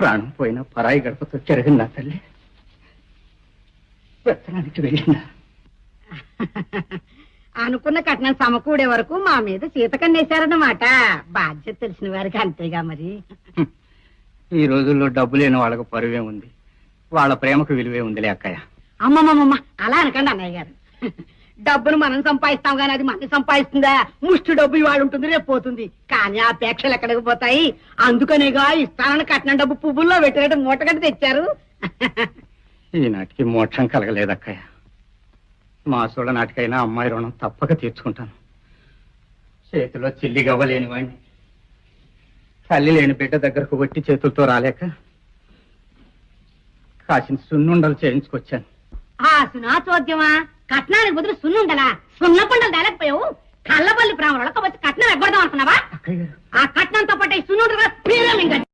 ప్రాణం పోయిన పరాయి గడపతో చెరగిందా తల్లి? వ్యసనానికి వెళ్ళిందా అనుకున్న కట్నం సమకూడే వరకు మా మీద సీతకన్నేశారన్నమాట. బాధ్యత తెలిసిన వారికి అంతేగా మరి. ఈ రోజుల్లో డబ్బు లేని వాళ్ళకు పరువే ఉంది. వాళ్ళ ప్రేమకు విలువే ఉందిలే అక్కయ్య. అమ్మమ్మమ్మ అలా అనకండి అన్నయ్య గారు. డబ్బును మనం సంపాదిస్తాం కానీ అది మనం సంపాదిస్తుందా? ముష్టి డబ్బు ఇవాళ ఉంటుంది రేపు పోతుంది. కానీ ఆ అపేక్షలు ఎక్కడికి పోతాయి? అందుకనేగా ఇస్తానని కట్నం డబ్బు పువ్వుల్లో పెట్టినట్టు మూటగట్టి తెచ్చారు. ఈనాటికి మోక్షం కలగలేదు అక్కయ్య మా సోడ నాటికైనా అమ్మాయి రుణం తప్పక తీర్చుకుంటాను. చేతిలో చిల్లి గవ్వలేని వాడిని తల్లి లేని బిడ్డ దగ్గరకు వట్టి చేతులతో రాలేక కాసిన సున్నుండలు చేయించుకొచ్చాను. ఆ సునా చోద్యమా కట్నానికి బదులు సున్నుండలా సున్న పండలు తేలేకపోయావు? కళ్ళబల్లి ప్రాణులకు వచ్చి కట్నం ఎగ్గొడదాం అనుకున్నావా? ఆ కట్నంతో పాటు సున్నుండగా